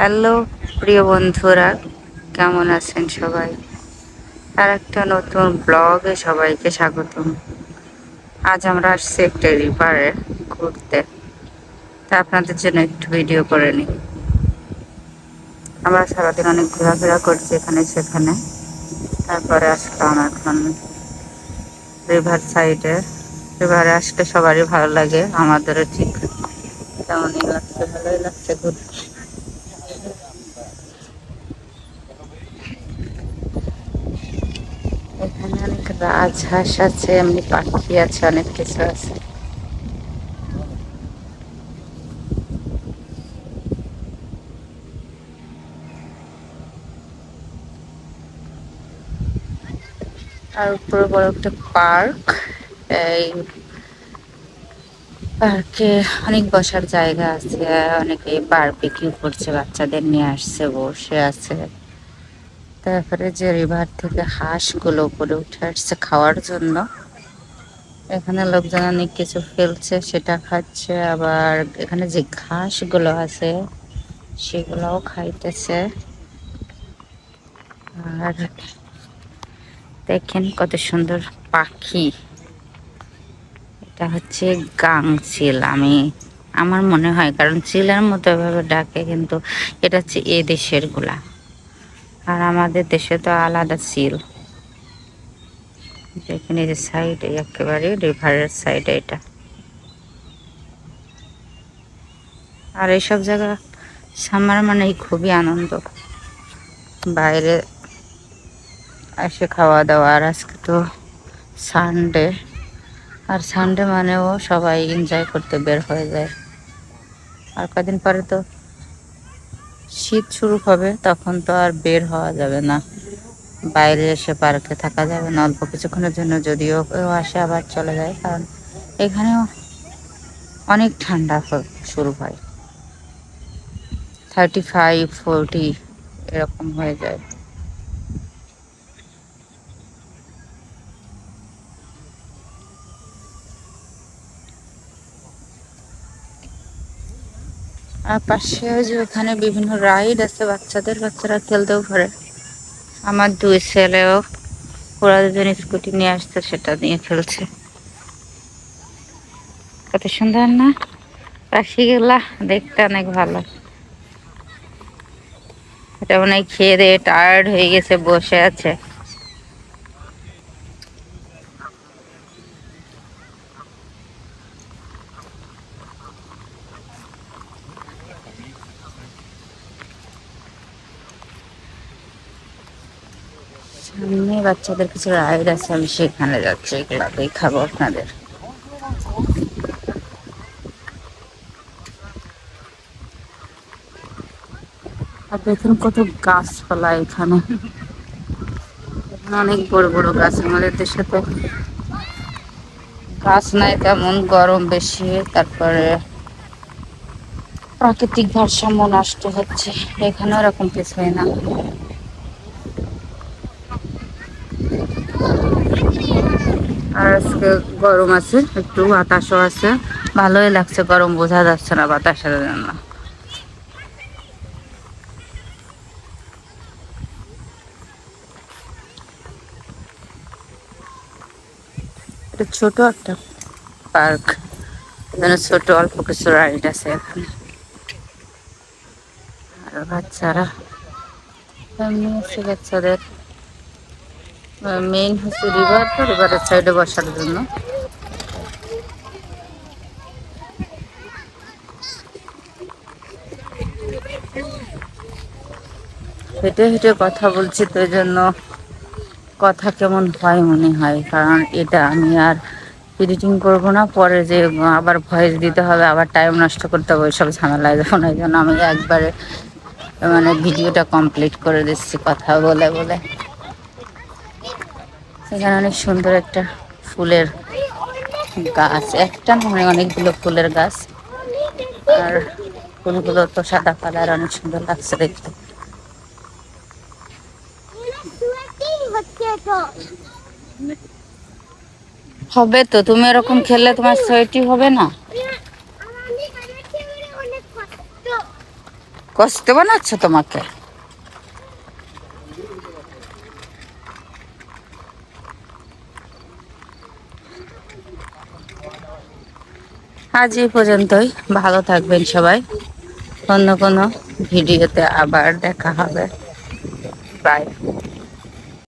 Hello, প্রিয় বন্ধুরা, কেমন আছেন সবাই? আর একটা নতুন ব্লগে সবাইকে স্বাগতম। আজ আমরা আসছি একটা রিভারে ঘুরতে। তা আপনাদের জন্য একটু ভিডিও করে নিই। আমরা সারাদিন অনেক ঘোরাফেরা করছি এখানে সেখানে। তারপরে আসলাম এখন রিভার সাইডে রিভারে আসলে সবারই ভালো লাগে, আমাদেরও ঠিক। তেমনই লাগছে, ভালোই লাগছে ঘুরতে এখানে অনেক রাজহাঁস আছে, এমনি পাখি আছে, অনেক কিছু আছে। আর উপরে বড় একটা পার্ক, এই পার্কে অনেক বসার জায়গা আছে, অনেকে বারবিকিউ করছে, বাচ্চাদের নিয়ে আসছে, বসে আছে। তারপরে যে রিভার থেকে হাঁসগুলো উপরে উঠে আসছে খাওয়ার জন্য। এখানে লোকজন অনেক কিছু ফেলছে, সেটা খাচ্ছে, আবার এখানে যে ঘাসগুলো আছে, সেগুলোও খাইতেছে। আর দেখেন কত সুন্দর পাখি। এটা হচ্ছে গাং চিল আমি, আমার মনে হয়, কারণ চিলের মতো এভাবে ডাকে, কিন্তু এটা হচ্ছে এ দেশেরগুলা। আর আমাদের দেশে তো আলাদা সিল এখানে যে সাইড একেবারে রিভারের সাইডে এটা। আর এইসব জায়গা সামার মানে খুবই আনন্দ। বাইরে এসে খাওয়া দাওয়া, আর আজকে তো সানডে আর সানডে মানেও সবাই এনজয় করতে বের হয়ে যায়। আর কদিন পরে তো শীত শুরু হবে, তখন তো আর বের হওয়া যাবে না। বাইরে এসে পার্কে থাকা যাবে না, অল্প কিছুক্ষণের জন্য যদিও কেউ আসে আবার চলে যায়, কারণ এখানেও অনেক ঠান্ডা শুরু হয়। থার্টি ফাইভ ফোরটি এরকম হয়ে যায়। আর পাশে যে ওখানে বিভিন্ন রাইড আছে, বাচ্চাদের, বাচ্চারা খেলতেও পারে আমার দুই ছেলেও ওরা দুজন স্কুটি নিয়ে আসছে, সেটা নিয়ে খেলছে। কত সুন্দর না? পাখিগুলা দেখতে অনেক ভালো। এটা মনে হয় খেয়ে দিয়ে টায়ার্ড হয়ে গেছে, বসে আছে। সামনে বাচ্চাদের কিছু রাইড আছে, আমি সেখানে যাচ্ছি এগুলা দেখাবো আপনাদের। আর দেখুন কত গাছপালা এখানে। অনেক বড় বড় গাছ আমাদের দেশে তো গাছ নাই তেমন, গরম বেশি, তারপরে প্রাকৃতিক ভারসাম্য নষ্ট হচ্ছে, এখানে ওরকম কিছু হয় না আর আজকে গরম আছে একটু বাতাসও আছে। ভালোই লাগছে গরম বোঝা যাচ্ছে না বাতাসের জন্য। এটা ছোট একটা পার্ক। এখানে ছোট অল্প কিছু রাইড আছে এখানে। আর বাচ্চারা এমনি আছে বাচ্চাদের মেইন হচ্ছে রিভার তো রিভারের সাইডে বসার জন্য। হেঁটে হেঁটে কথা বলছি, তো জন্য কথা কেমন হয় মনে হয়, কারণ এটা আমি আর এডিটিং করব না, পরে যে আবার ভয়েস দিতে হবে, আবার টাইম নষ্ট করতে হবে, ওইসব ঝামেলায় যখন ওই জন্য আমি একবারে মানে ভিডিওটা কমপ্লিট করে দিচ্ছি, কথা বলে বলে। এখানে অনেক সুন্দর একটা ফুলের গাছ। একটা মানে অনেকগুলো ফুলের গাছ। আর ফুলগুলো তো সাদা কালার, অনেক সুন্দর লাগছে দেখতে। হবে তো, তুমি এরকম খেললে তোমার সোয়েটি হবে না? কষ্ট বানাচ্ছ তোমাকে? আজ এই পর্যন্তই। ভালো থাকবেন সবাই। অন্য কোনো ভিডিওতে আবার দেখা হবে। বাই